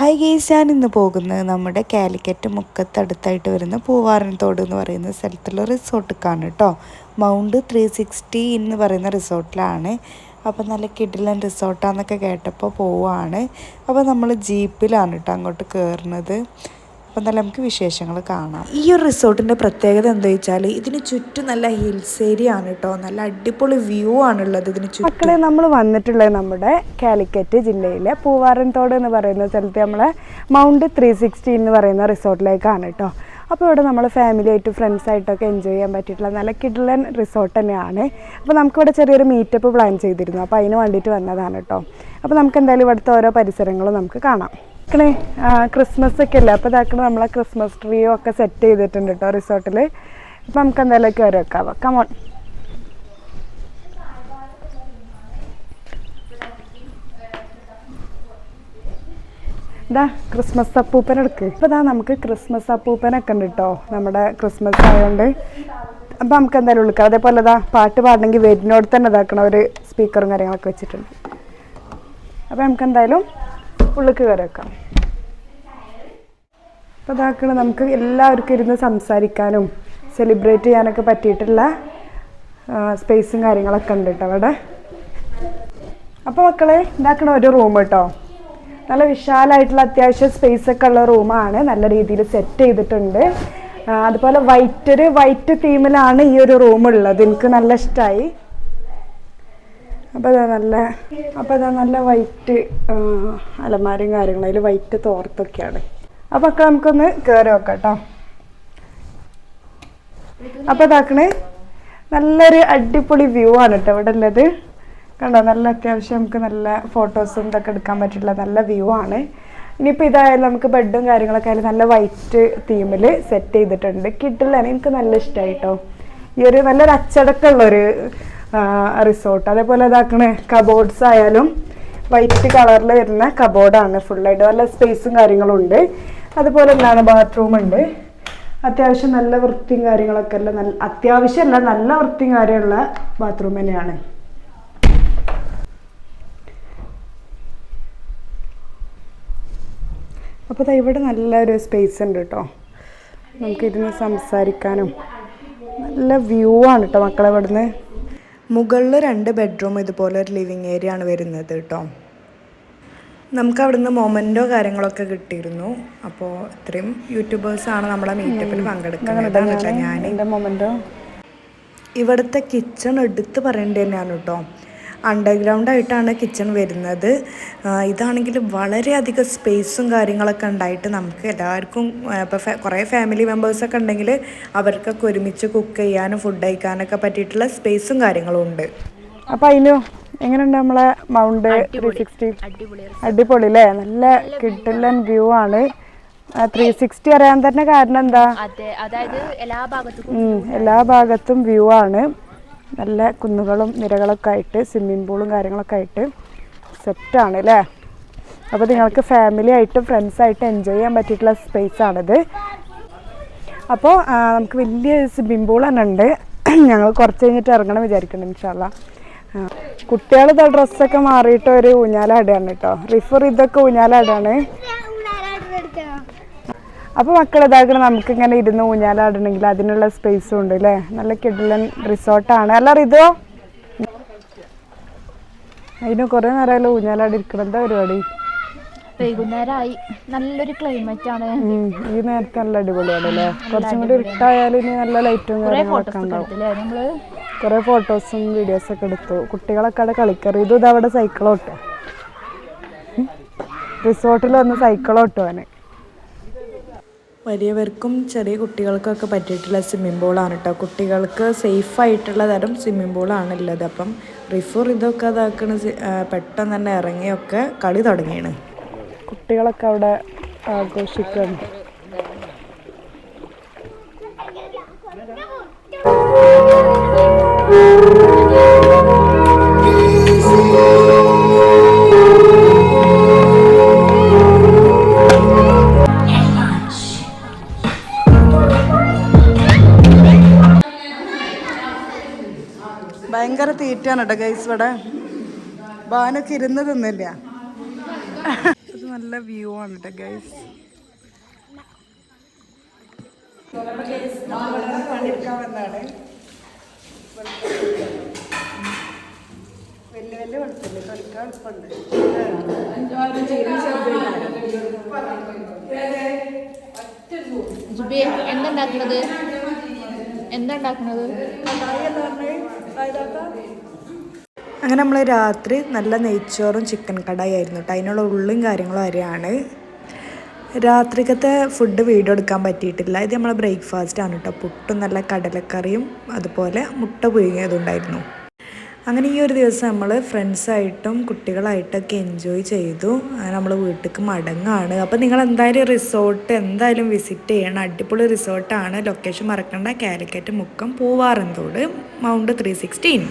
Hi guys ഞാൻ ഇന്ന് പോകുന്നത് നമ്മുടെ കാലിക്കറ്റ് മുക്കത്തടുത്തായിട്ട് വരുന്ന പൂവാറൻതോട് എന്ന് പറയുന്ന സ്ഥലത്തുള്ള റിസോർട്ടിലേക്കാണ് കേട്ടോ. മൗണ്ട് ത്രീ സിക്സ്റ്റി എന്ന് പറയുന്ന റിസോർട്ടിലാണ്. അപ്പോൾ നല്ല കിഡിലൻ റിസോർട്ടാന്നൊക്കെ കേട്ടപ്പോൾ പോവാണ്. അപ്പോൾ നമ്മൾ ജീപ്പിലാണ് കേട്ടോ അങ്ങോട്ട് കയറുന്നത് അപ്പം തന്നെ നമുക്ക് വിശേഷങ്ങൾ കാണാം. ഈ ഒരു റിസോർട്ടിന്റെ പ്രത്യേകത എന്താ വെച്ചാൽ ഇതിന് ചുറ്റും നല്ല ഹിൽസ് ഏരിയ ആണ് കേട്ടോ. നല്ല അടിപൊളി വ്യൂ ആണുള്ളത് ഇതിന് ചുറ്റും. മക്കളെ നമ്മൾ വന്നിട്ടുള്ളത് നമ്മുടെ കാലിക്കറ്റ് ജില്ലയിലെ പൂവാറൻതോട് എന്ന് പറയുന്ന സ്ഥലത്ത് നമ്മളെ മൗണ്ട് ത്രീ സിക്സ്റ്റി എന്ന് പറയുന്ന റിസോർട്ടിലേക്കാണ് കേട്ടോ. അപ്പോൾ ഇവിടെ നമ്മൾ ഫാമിലി ആയിട്ട് ഫ്രണ്ട്സ് ആയിട്ടൊക്കെ എൻജോയ് ചെയ്യാൻ പറ്റിയിട്ടുള്ള നല്ല കിഡ്ലൻ റിസോർട്ട് തന്നെയാണ്. അപ്പോൾ നമുക്കിവിടെ ചെറിയൊരു മീറ്റപ്പ് പ്ലാൻ ചെയ്തിരുന്നു. അപ്പോൾ അതിന് വേണ്ടിയിട്ട് വന്നതാണ് കേട്ടോ. അപ്പോൾ നമുക്ക് എന്തായാലും ഇവിടുത്തെ ഓരോ പരിസരങ്ങളും നമുക്ക് കാണാം. ഇക്കണേ ക്രിസ്മസ് ഒക്കെ അല്ലേ? അപ്പോൾ ഇതാക്കണേ നമ്മളെ ക്രിസ്മസ് ട്രീയും ഒക്കെ സെറ്റ് ചെയ്തിട്ടുണ്ട് കേട്ടോ റിസോർട്ടിൽ അപ്പോൾ നമുക്ക് എന്തായാലും കയറി വെക്കാം. കമോൺ ഇതാ ക്രിസ്മസ് അപ്പൂപ്പൻ എടുക്ക്. ഇപ്പൊ ഇതാ നമുക്ക് ക്രിസ്മസ് അപ്പൂപ്പനൊക്കെ ഉണ്ട് കേട്ടോ നമ്മുടെ ക്രിസ്മസ് ആയതുകൊണ്ട് അപ്പോൾ നമുക്ക് എന്തായാലും ഉള്ളിക്കാം അതേപോലെ ഇതാ പാട്ട് പാടണമെങ്കിൽ വേരിനോട് തന്നെ ഇതാക്കണം. ഒരു സ്പീക്കറും കാര്യങ്ങളൊക്കെ വെച്ചിട്ടുണ്ട്. അപ്പോൾ നമുക്ക് എന്തായാലും ഉള്ളിക്ക് വരക്കാം അപ്പോൾ ഇതാക്കണ നമുക്ക് എല്ലാവർക്കും ഇരുന്ന് സംസാരിക്കാനും സെലിബ്രേറ്റ് ചെയ്യാനൊക്കെ പറ്റിയിട്ടുള്ള സ്പേസും കാര്യങ്ങളൊക്കെ ഉണ്ട് കേട്ടോ അവിടെ. അപ്പോൾ മക്കളെ ഇതാക്കണ ഒരു റൂം കേട്ടോ. നല്ല വിശാലമായിട്ടുള്ള അത്യാവശ്യം സ്പേസ് ഒക്കെ ഉള്ള റൂമാണ് നല്ല രീതിയിൽ സെറ്റ് ചെയ്തിട്ടുണ്ട്. അതുപോലെ വൈറ്റ് ഒരു വൈറ്റ് തീമിലാണ് ഈ ഒരു റൂം ഉള്ളത്. എനിക്ക് നല്ല ഇഷ്ടമായി അപ്പോൾ അതാ നല്ല അപ്പോൾ അതാ നല്ല വൈറ്റ് അലമാരയും കാര്യങ്ങളും. അതിൽ വൈറ്റ് തോർത്തൊക്കെയാണ്. അപ്പോൾ ഒക്കെ നമുക്കൊന്ന് കയറി നോക്കാം കേട്ടോ അപ്പോൾ ഇതാക്കണേ നല്ലൊരു അടിപൊളി വ്യൂ ആണ് കേട്ടോ ഇവിടെ ഉള്ളത്. കണ്ടോ നല്ല അത്യാവശ്യം നമുക്ക് നല്ല ഫോട്ടോസും ഇതൊക്കെ എടുക്കാൻ പറ്റിയിട്ടുള്ള നല്ല വ്യൂ ആണ്. ഇനിയിപ്പോൾ ഇതായാലും നമുക്ക് ബെഡും കാര്യങ്ങളൊക്കെ ആയാലും നല്ല വൈറ്റ് തീമിൽ സെറ്റ് ചെയ്തിട്ടുണ്ട്. കിട്ടില്ല എനിക്ക് നല്ല ഇഷ്ടമായി കേട്ടോ ഈ ഒരു നല്ലൊരു അച്ചടക്കമുള്ളൊരു റിസോർട്ട് അതേപോലെ ഇതാക്കണ കബോർഡ്സ് ആയാലും വൈറ്റ് കളറിൽ വരുന്ന കബോർഡാണ് ഫുള്ളായിട്ട് നല്ല സ്പേസും കാര്യങ്ങളും ഉണ്ട് അതുപോലെ എന്താണ് ബാത്റൂം ഉണ്ട്. അത്യാവശ്യം നല്ല വൃത്തിയും കാര്യങ്ങളൊക്കെ ഉള്ള നല്ല അത്യാവശ്യമല്ല നല്ല വൃത്തിയും കാര്യമുള്ള ബാത്റൂം തന്നെയാണ്. അപ്പോൾ ദാ ഇവിടെ നല്ലൊരു സ്പേസ് ഉണ്ട് കേട്ടോ. നമുക്കിരുന്ന് സംസാരിക്കാനും. നല്ല വ്യൂ ആണ് കേട്ടോ മക്കളെ ഇവിടുന്ന്. മുകളിൽ രണ്ട് ബെഡ്റൂം ഇതുപോലെ ഒരു ലിവിങ് ഏരിയ ആണ് വരുന്നത് കേട്ടോ നമുക്ക് അവിടുന്ന് മൊമെന്റോ കാര്യങ്ങളൊക്കെ കിട്ടിയിരുന്നു. അപ്പോൾ ഇത്രയും യൂട്യൂബേഴ്സാണ് നമ്മളെ മീറ്റപ്പിൽ പങ്കെടുക്കുന്നത് ഞാൻ ഇവിടുത്തെ കിച്ചൺ എടുത്ത് പറയേണ്ടത് തന്നെയാണ് കേട്ടോ അണ്ടർഗ്രൗണ്ട് ആയിട്ടാണ് കിച്ചൺ വരുന്നത്. ഇതാണെങ്കിൽ വളരെയധികം സ്പേസും കാര്യങ്ങളൊക്കെ ഉണ്ടായിട്ട് നമുക്ക് എല്ലാവർക്കും ഇപ്പോൾ കുറേ ഫാമിലി മെമ്പേഴ്സൊക്കെ ഉണ്ടെങ്കിൽ അവർക്കൊക്കെ ഒരുമിച്ച് കുക്ക് ചെയ്യാനും ഫുഡ് കഴിക്കാനൊക്കെ പറ്റിയിട്ടുള്ള സ്പേസും കാര്യങ്ങളും ഉണ്ട്. അപ്പോൾ അതിനു എങ്ങനെയുണ്ട് നമ്മളെ മൗണ്ട് ത്രീ സിക്സ്റ്റി അടിപൊളി അല്ലേ? നല്ല കിട്ടില്ല വ്യൂ ആണ്. ത്രീ സിക്സ്റ്റി അറിയാൻ തന്നെ കാരണം എന്താ? അതെ അതായത് എല്ലാ ഭാഗത്തും എല്ലാ ഭാഗത്തും വ്യൂ ആണ്. നല്ല കുന്നുകളും നിരകളൊക്കെ ആയിട്ട് സ്വിമ്മിംഗ് പൂളും കാര്യങ്ങളൊക്കെ ആയിട്ട് സെറ്റാണ് അല്ലേ അപ്പോൾ നിങ്ങൾക്ക് ഫാമിലി ആയിട്ടും ഫ്രണ്ട്സ് ആയിട്ട് എൻജോയ് ചെയ്യാൻ പറ്റിയിട്ടുള്ള സ്പേസ് ആണിത്. അപ്പോൾ നമുക്ക് വലിയ സ്വിമ്മിംഗ് പൂൾ തന്നെ ഉണ്ട്. ഞങ്ങൾ കുറച്ച് കഴിഞ്ഞിട്ട് ഇറങ്ങണം വിചാരിക്കുന്നുണ്ട് ഇൻഷാല്ല കുട്ടികൾ ഡ്രസ്സൊക്കെ മാറിയിട്ട് ഒരു ഊഞ്ഞാലാടയാണ് കേട്ടോ റിഫർ ഇതൊക്കെ ഊഞ്ഞാലാടാണ് അപ്പോൾ മക്കൾ ഇതാക്കണം നമുക്കിങ്ങനെ ഇരുന്ന് ഊഞ്ഞാലാടണമെങ്കിൽ അതിനുള്ള സ്പേസും ഉണ്ട് അല്ലേ നല്ല കിടലൻ റിസോർട്ടാണ് അല്ല റിതോ? അതിന് കുറേ നേരമല്ലോ ഊഞ്ഞാലാടിക്കണം എന്താ പരിപാടി? വൈകുന്നേരമായി നല്ലൊരു ക്ലൈമറ്റ് ആണ്. ഈ നേരത്തെ നല്ല അടിപൊളിയാണ് അല്ലേ കുറച്ചും കൂടി ഇരുട്ടായാലും ഇനി നല്ല ലൈറ്റും കുറെ കാര്യങ്ങളൊക്കെ ഫോട്ടോസ് ഉണ്ടാവും. കുറേ ഫോട്ടോസും വീഡിയോസൊക്കെ എടുത്തു. കുട്ടികളൊക്കെ അവിടെ കളിക്കറി. ഇതും ഇതവിടെ സൈക്കിൾ ഓട്ടോ റിസോർട്ടിൽ വന്ന് സൈക്കിൾ ഓട്ടുവാന് വലിയവർക്കും ചെറിയ കുട്ടികൾക്കൊക്കെ പറ്റിയിട്ടുള്ള സ്വിമ്മിംഗ് പൂളാണ് കേട്ടോ കുട്ടികൾക്ക് സേഫായിട്ടുള്ള തരം സ്വിമ്മിംഗ് പൂളാണ് ഉള്ളത് അപ്പം റിഫർ ഇതൊക്കെ അതാക്കണ പെട്ടെന്ന് തന്നെ ഇറങ്ങിയൊക്കെ കളി തുടങ്ങിയാണ്. കുട്ടികളൊക്കെ അവിടെ ആഘോഷിക്കുന്നുണ്ട് ഭയങ്കര തീറ്റാണ് കേട്ടോ ഗൈസ് ഇവിടെ. ബാനൊക്കെ ഇരുന്ന് തിന്നില്ല. നല്ല വ്യൂ ആണ് കേട്ടോ ഗൈസ് വലിയ വലിയ കളിക്കാൻ എളുപ്പമുണ്ട്. എന്താ ഉണ്ടാക്കുന്നത് എന്താ ഉണ്ടാക്കുന്നത് അങ്ങനെ നമ്മൾ രാത്രി നല്ല നെയ്ച്ചോറും ചിക്കൻ കടായി ആയിരുന്നു കേട്ടോ. അതിനുള്ള ഉള്ളും കാര്യങ്ങളും അരയാണ്. രാത്രിക്കത്തെ ഫുഡ് വീഡിയോ എടുക്കാൻ പറ്റിയിട്ടില്ല. ഇത് നമ്മളെ ബ്രേക്ക്ഫാസ്റ്റ് ആണ് കേട്ടോ. പുട്ടും നല്ല കടലക്കറിയും അതുപോലെ മുട്ട പുഴുങ്ങിയതുണ്ടായിരുന്നു അങ്ങനെ ഈ ഒരു ദിവസം നമ്മൾ ഫ്രണ്ട്സായിട്ടും കുട്ടികളായിട്ടൊക്കെ എൻജോയ് ചെയ്തു. നമ്മൾ വീട്ടിലേക്ക് മടങ്ങാണ്. അപ്പോൾ നിങ്ങൾ എന്തായാലും റിസോർട്ട് എന്തായാലും വിസിറ്റ് ചെയ്യണം. അടിപൊളി റിസോർട്ടാണ്. ലൊക്കേഷൻ മറക്കണ്ട. Calicut Mukkam Poovaranthode. Mount three sixteen.